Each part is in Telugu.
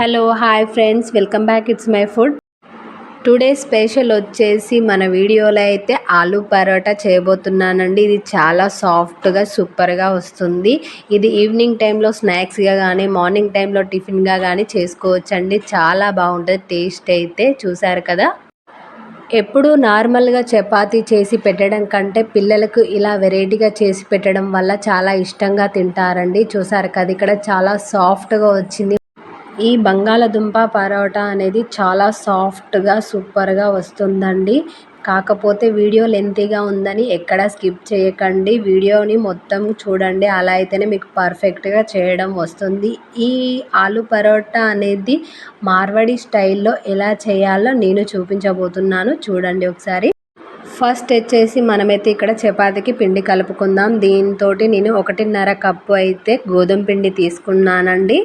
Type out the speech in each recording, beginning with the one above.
Hello hi friends. Welcome back. It's my food. Today special వచ్చేసి మన వీడియోలో అయితే ఆలూ పరోటా చేయబోతున్నానండి. ఇది చాలా సాఫ్ట్గా సూపర్గా వస్తుంది. ఇది ఈవినింగ్ టైంలో స్నాక్స్గా కానీ మార్నింగ్ టైంలో టిఫిన్గా కానీ చేసుకోవచ్చండి. చాలా బాగుంటుంది. టేస్ట్ అయితే చూసారు కదా? ఎప్పుడూ నార్మల్గా చపాతీ చేసి పెట్టడం కంటే పిల్లలకు ఇలా వెరైటీగా చేసి పెట్టడం వల్ల చాలా ఇష్టంగా తింటారండి. చూసారు కదా ఇక్కడ చాలా సాఫ్ట్గా వచ్చింది. ఈ బంగాళదుంప పరోటా అనేది చాలా సాఫ్ట్గా సూపర్గా వస్తుందండి. కాకపోతే వీడియో లెంతీగా ఉందని ఎక్కడ స్కిప్ చేయకండి. వీడియోని మొత్తం చూడండి. అలా అయితేనే మీకు పర్ఫెక్ట్గా చేయడం వస్తుంది. ఈ ఆలు పరోటా అనేది మార్వడి స్టైల్లో ఎలా చేయాలో నేను చూపించబోతున్నాను. చూడండి ఒకసారి. ఫస్ట్ వచ్చేసి మనమైతే ఇక్కడ చపాతీకి పిండి కలుపుకుందాం. దీంతో నేను ఒకటిన్నర కప్పు అయితే గోధుమ పిండి తీసుకున్నానండి.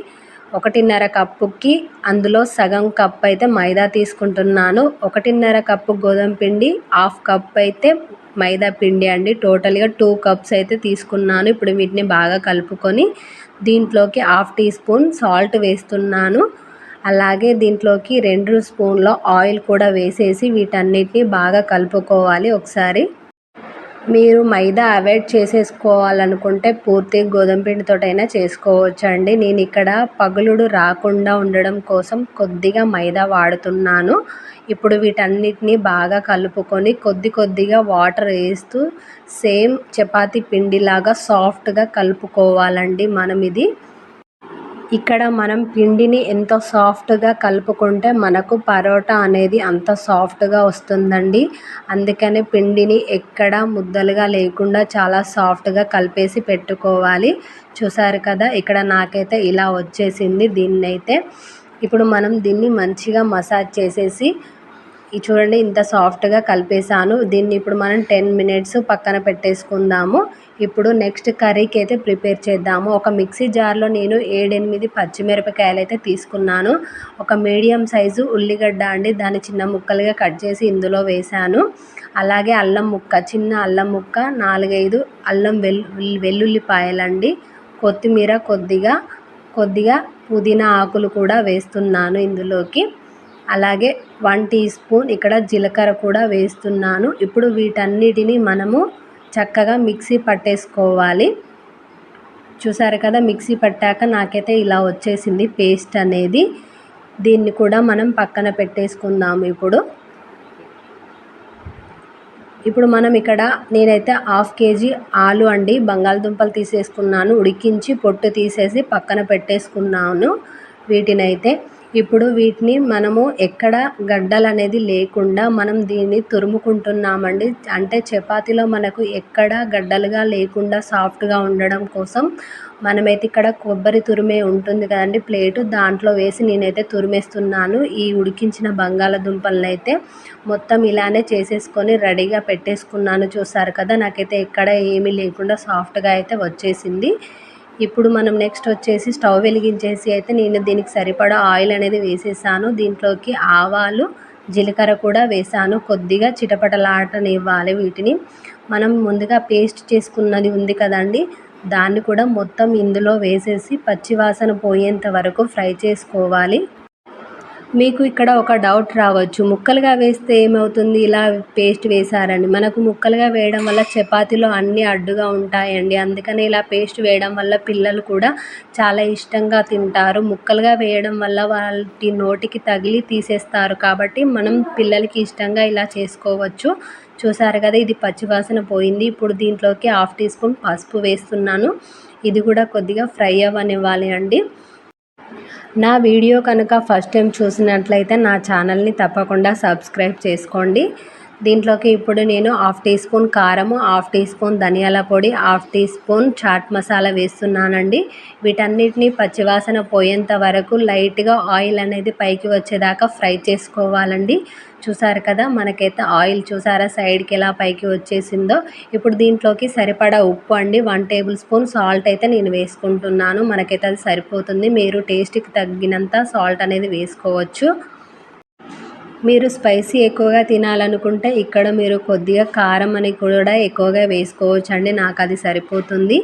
ఒకటిన్నర కప్పుకి అందులో సగం కప్ అయితే మైదా తీసుకుంటున్నాను. ఒకటిన్నర కప్పు గోధుమ పిండి హాఫ్ కప్ అయితే మైదా పిండి అండి. టోటల్గా టూ కప్స్ అయితే తీసుకున్నాను. ఇప్పుడు వీటిని బాగా కలుపుకొని దీంట్లోకి హాఫ్ టీ స్పూన్ సాల్ట్ వేస్తున్నాను. అలాగే దీంట్లోకి రెండు స్పూన్ల ఆయిల్ కూడా వేసేసి వీటన్నిటిని బాగా కలుపుకోవాలి ఒకసారి. మీరు మైదా అవాయిడ్ చేసేసుకోవాలనుకుంటే పూర్తి గోధుమ పిండితోటైనా చేసుకోవచ్చండి. నేను ఇక్కడ పగులుడు రాకుండా ఉండడం కోసం కొద్దిగా మైదా వాడుతున్నాను. ఇప్పుడు వీటన్నిటిని బాగా కలుపుకొని కొద్ది కొద్దిగా వాటర్ వేస్తూ సేమ్ చపాతీ పిండిలాగా సాఫ్ట్గా కలుపుకోవాలండి మనం ఇది ఇక్కడ మనం పిండిని ఎంత సాఫ్ట్గా కలుపుకుంటే మనకు పరోటా అనేది అంత సాఫ్ట్గా వస్తుందండి. అందుకని పిండిని ఎక్కడ ముద్దలుగా లేకుండా చాలా సాఫ్ట్గా కలిపేసి పెట్టుకోవాలి. చూసారు కదా ఇక్కడ నాకైతే ఇలా వచ్చేసింది దీన్నైతే. ఇప్పుడు మనం దీన్ని మంచిగా మసాజ్ చేసేసి ఇది చూడండి ఇంత సాఫ్ట్గా కలిపేసాను దీన్ని ఇప్పుడు మనం టెన్ మినిట్స్ పక్కన పెట్టేసుకుందాము. ఇప్పుడు నెక్స్ట్ కర్రీకి అయితే ప్రిపేర్ చేద్దాము. ఒక మిక్సీ జార్లో నేను ఏడెనిమిది పచ్చిమిరపకాయలు అయితే తీసుకున్నాను. ఒక మీడియం సైజు ఉల్లిగడ్డ అండి దాన్ని చిన్న ముక్కలుగా కట్ చేసి ఇందులో వేశాను. అలాగే అల్లం ముక్క చిన్న అల్లం ముక్క నాలుగైదు అల్లం వెల్లు వెల్లుల్లిపాయలండి కొత్తిమీర కొద్దిగా కొద్దిగా పుదీనా ఆకులు కూడా వేస్తున్నాను ఇందులోకి. అలాగే వన్ టీ స్పూన్ ఇక్కడ జీలకర్ర కూడా వేస్తున్నాను. ఇప్పుడు వీటన్నిటిని మనము చక్కగా మిక్సీ పట్టేసుకోవాలి. చూసారు కదా మిక్సీ పట్టాక నాకైతే ఇలా వచ్చేసింది పేస్ట్ అనేది. దీన్ని కూడా మనం పక్కన పెట్టేసుకుందాము ఇప్పుడు. ఇప్పుడు మనం ఇక్కడ నేనైతే హాఫ్ కేజీ ఆలు అండి బంగాళదుంపలు తీసేసుకున్నాను ఉడికించి పొట్టు తీసేసి పక్కన పెట్టేసుకున్నాను. వీటినైతే ఇప్పుడు వీటిని మనము ఎక్కడ గడ్డలు అనేది లేకుండా మనం దీన్ని తురుముకుంటున్నామండి. అంటే చపాతీలో మనకు ఎక్కడ గడ్డలుగా లేకుండా సాఫ్ట్గా ఉండడం కోసం మనమైతే ఇక్కడ కొబ్బరి తురిమే ఉంటుంది కదండి ప్లేటు. దాంట్లో వేసి నేనైతే తురిమేస్తున్నాను. ఈ ఉడికించిన బంగాళదుంపలను అయితే మొత్తం ఇలానే చేసేసుకొని రెడీగా పెట్టేసుకున్నాను. చూసారు కదా నాకైతే ఎక్కడ ఏమీ లేకుండా సాఫ్ట్గా అయితే వచ్చేసింది. ఇప్పుడు మనం నెక్స్ట్ వచ్చేసి స్టవ్ వెలిగించేసి అయితే నేను దీనికి సరిపడా ఆయిల్ అనేది వేసేసాను. దీంట్లోకి ఆవాలు జీలకర్ర కూడా వేసాను. కొద్దిగా చిటపటలాటనివ్వాలి వీటిని. మనం ముందుగా పేస్ట్ చేసుకున్నది ఉంది కదండి. దాన్ని కూడా మొత్తం ఇందులో వేసేసి పచ్చివాసన పోయేంత వరకు ఫ్రై చేసుకోవాలి. మీకు ఇక్కడ ఒక డౌట్ రావచ్చు. ముక్కలుగా వేస్తే ఏమవుతుంది? ఇలా పేస్ట్ వేశారని మనకు ముక్కలుగా వేయడం వల్ల చపాతీలో అన్నీ అడ్డుగా ఉంటాయండి. అందుకని ఇలా పేస్ట్ వేయడం వల్ల పిల్లలు కూడా చాలా ఇష్టంగా తింటారు. ముక్కలుగా వేయడం వల్ల వాటి నోటికి తగిలి తీసేస్తారు. కాబట్టి మనం పిల్లలకి ఇష్టంగా ఇలా చేసుకోవచ్చు. చూసారు కదా ఇది పచ్చివాసన పోయింది. ఇప్పుడు దీంట్లోకి హాఫ్ టీ స్పూన్ పసుపు వేస్తున్నాను. ఇది కూడా కొద్దిగా ఫ్రై అవ్వనివ్వాలి అండి. నా వీడియో కనుక ఫస్ట్ టైం చూసినట్లయితే నా ఛానల్ని తప్పకుండా సబ్స్క్రైబ్ చేసుకోండి. దీంట్లోకి ఇప్పుడు నేను హాఫ్ టీ స్పూన్ కారము హాఫ్ టీ స్పూన్ ధనియాల పొడి half teaspoon chaat masala వేస్తున్నానండి. వీటన్నిటిని పచ్చివాసన పోయేంత వరకు లైట్గా ఆయిల్ అనేది పైకి వచ్చేదాకా ఫ్రై చేసుకోవాలండి. చూసారు కదా మనకైతే ఆయిల్ చూసారా సైడ్కి ఎలా పైకి వచ్చేసిందో. ఇప్పుడు దీంట్లోకి సరిపడా ఉప్పు అండి వన్ టేబుల్ స్పూన్ సాల్ట్ అయితే నేను వేసుకుంటున్నాను. మనకైతే అది సరిపోతుంది. మీరు టేస్ట్కి తగ్గినంత సాల్ట్ అనేది వేసుకోవచ్చు. మీరు స్పైసీ ఎక్కువగా తినాలనుకుంటే ఇక్కడ మీరు కొద్దిగా కారం అని కూడా ఎక్కువగా వేసుకోవచ్చు అండి నాకు అది సరిపోతుంది.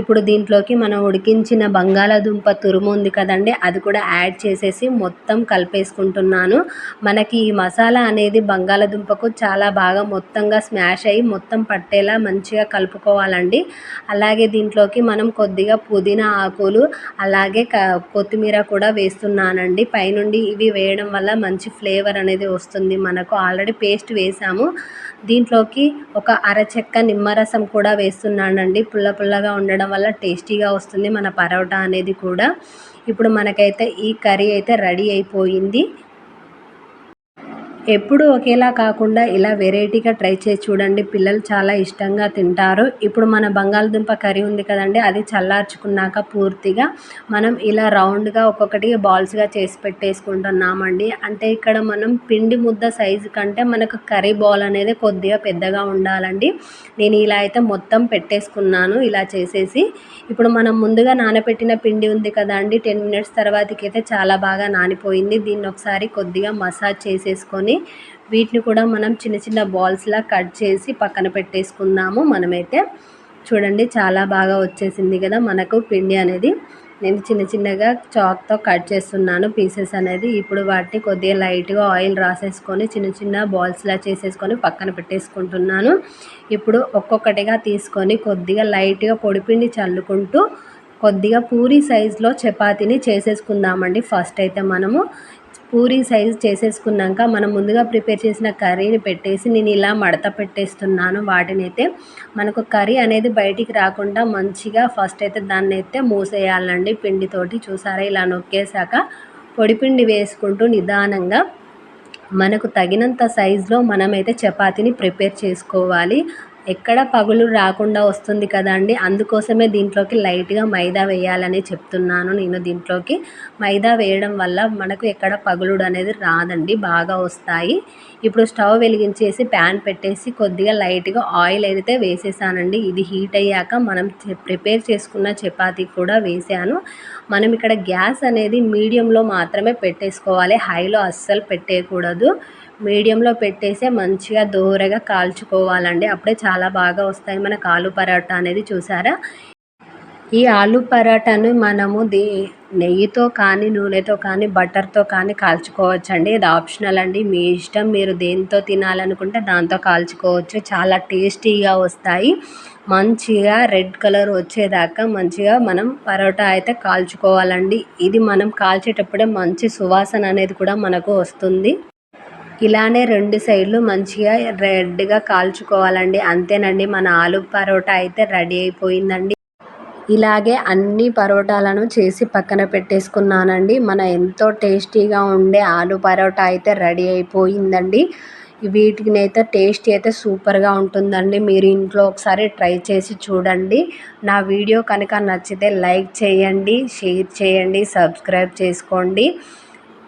ఇప్పుడు దీంట్లోకి మనం ఉడికించిన బంగాళాదుంప తురుము ఉంది కదండి అది కూడా యాడ్ చేసేసి మొత్తం కలిపేసుకుంటున్నాను. మనకి ఈ మసాలా అనేది బంగాళాదుంపకు చాలా బాగా మొత్తంగా స్మాష్ అయ్యి మొత్తం పట్టేలా మంచిగా కలుపుకోవాలండి. అలాగే దీంట్లోకి మనం కొద్దిగా పుదీనా ఆకులు అలాగే కొత్తిమీర కూడా వేస్తున్నానండి. పైనుండి ఇవి వేయడం వల్ల మంచి ఫ్లేవర్ అనేది వస్తుంది. మనకు ఆల్రెడీ పేస్ట్ వేసాము. దీంట్లోకి ఒక అరచెక్క నిమ్మరసం కూడా వేస్తున్నానండి. పుల్ల పుల్లగా ఉండడం వల్ల టేస్టీగా వస్తుంది. మన పరోటా అనేది కూడా. ఇప్పుడు మనకైతే ఈ కర్రీ అయితే రెడీ అయిపోయింది. ఎప్పుడు ఒకేలా కాకుండా ఇలా వెరైటీగా ట్రై చేసి చూడండి. పిల్లలు చాలా ఇష్టంగా తింటారు. ఇప్పుడు మన బంగాళదుంప కర్రీ ఉంది కదండి. అది చల్లార్చుకున్నాక పూర్తిగా మనం ఇలా రౌండ్గా ఒక్కొక్కటి బాల్స్గా చేసి పెట్టేసుకుంటున్నామండి. అంటే ఇక్కడ మనం పిండి ముద్ద సైజు కంటే మనకు కర్రీ బాల్ అనేది కొద్దిగా పెద్దగా ఉండాలండి. నేను ఇలా అయితే మొత్తం పెట్టేసుకున్నాను. ఇలా చేసేసి ఇప్పుడు మనం ముందుగా నానబెట్టిన పిండి ఉంది కదా అండి టెన్ మినిట్స్ తర్వాతకి అయితే చాలా బాగా నానిపోయింది. దీన్ని ఒకసారి కొద్దిగా మసాజ్ చేసేసుకొని వీటిని కూడా మనం చిన్న చిన్న బాల్స్లా కట్ చేసి పక్కన పెట్టేసుకుందాము. మనమైతే చూడండి చాలా బాగా వచ్చేసింది కదా మనకు పిండి అనేది. నేను చిన్న చిన్నగా చాక్తో కట్ చేస్తున్నాను. పీసెస్ అనేది ఇప్పుడు వాటిని కొద్దిగా లైట్గా ఆయిల్ రాసేసుకొని చిన్న చిన్న బాల్స్లా చేసేసుకొని పక్కన పెట్టేసుకుంటున్నాను. ఇప్పుడు ఒక్కొక్కటిగా తీసుకొని కొద్దిగా లైట్గా పొడిపిండి చల్లుకుంటూ కొద్దిగా పూరి సైజులో చపాతీని చేసేసుకుందామండి. ఫస్ట్ అయితే మనము పూరీ సైజ్ చేసేసుకున్నాక మనం ముందుగా ప్రిపేర్ చేసిన కర్రీని పెట్టేసి నేను ఇలా మడత పెట్టేస్తున్నాను. వాటిని అయితే మనకు కర్రీ అనేది బయటికి రాకుండా మంచిగా ఫస్ట్ అయితే దాన్ని అయితే మూసేయాలండి పిండితోటి. చూసారా? ఇలా నొక్కేసాక పొడిపిండి వేసుకుంటూ నిదానంగా మనకు తగినంత సైజులో మనమైతే చపాతీని ప్రిపేర్ చేసుకోవాలి. ఎక్కడ పగులు రాకుండా వస్తుంది కదండి అందుకోసమే దీంట్లోకి లైట్గా మైదా వేయాలని చెప్తున్నాను నేను దీంట్లోకి. మైదా వేయడం వల్ల మనకు ఎక్కడ పగులుడు అనేది రాదండి బాగా వస్తాయి. ఇప్పుడు స్టవ్ వెలిగించేసి ప్యాన్ పెట్టేసి కొద్దిగా లైట్గా ఆయిల్ అయితే వేసేసానండి. ఇది హీట్ అయ్యాక మనం ప్రిపేర్ చేసుకున్న చపాతీ కూడా వేసాను. మనం ఇక్కడ గ్యాస్ అనేది మీడియంలో మాత్రమే పెట్టేసుకోవాలి హైలో అస్సలు పెట్టేయకూడదు. మీడియంలో పెట్టేసే మంచిగా దోరగా కాల్చుకోవాలండి. అప్పుడే చాలా బాగా వస్తాయి. మనకు ఆలు పరాటా అనేది చూసారా? ఈ ఆలు పరాటాను మనము దే నెయ్యితో కానీ నూనెతో కానీ బటర్తో కానీ కాల్చుకోవచ్చండి. ఇది ఆప్షనల్ అండి. మీ ఇష్టం. మీరు దేంతో తినాలనుకుంటే దాంతో కాల్చుకోవచ్చు. చాలా టేస్టీగా వస్తాయి. మంచిగా రెడ్ కలర్ వచ్చేదాకా మంచిగా మనం పరోటా అయితే కాల్చుకోవాలండి. ఇది మనం కాల్చేటప్పుడే మంచి సువాసన అనేది కూడా మనకు వస్తుంది. ఇలానే రెండు సైడ్లు మంచిగా రెడ్గా కాల్చుకోవాలండి. అంతేనండి మన ఆలు పరోటా అయితే రెడీ అయిపోయిందండి. ఇలాగే అన్ని పరోటాలను చేసి పక్కన పెట్టేసుకున్నానండి. మన ఎంతో టేస్టీగా ఉండే ఆలు పరోటా అయితే రెడీ అయిపోయిందండి. వీటినైతే టేస్ట్ అయితే సూపర్గా ఉంటుందండి. మీరు ఇంట్లో ఒకసారి ట్రై చేసి చూడండి. నా వీడియో కనుక నచ్చితే లైక్ చేయండి షేర్ చేయండి సబ్స్క్రైబ్ చేసుకోండి.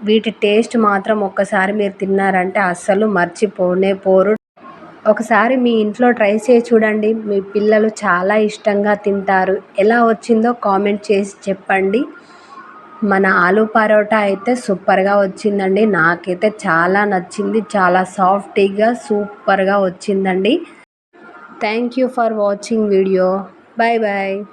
వీటి టేస్ట్ మాత్రం ఒక్కసారి మీరు తిన్నారంటే అస్సలు మర్చిపోనే పోరు. ఒకసారి మీ ఇంట్లో ట్రై చేసి చూడండి. మీ పిల్లలు చాలా ఇష్టంగా తింటారు. ఎలా వచ్చిందో కామెంట్ చేసి చెప్పండి. మన ఆలు పరోటా అయితే సూపర్గా వచ్చిందండి. నాకైతే చాలా నచ్చింది. చాలా సాఫ్టీగా సూపర్గా వచ్చిందండి. Thank you for watching video. Bye bye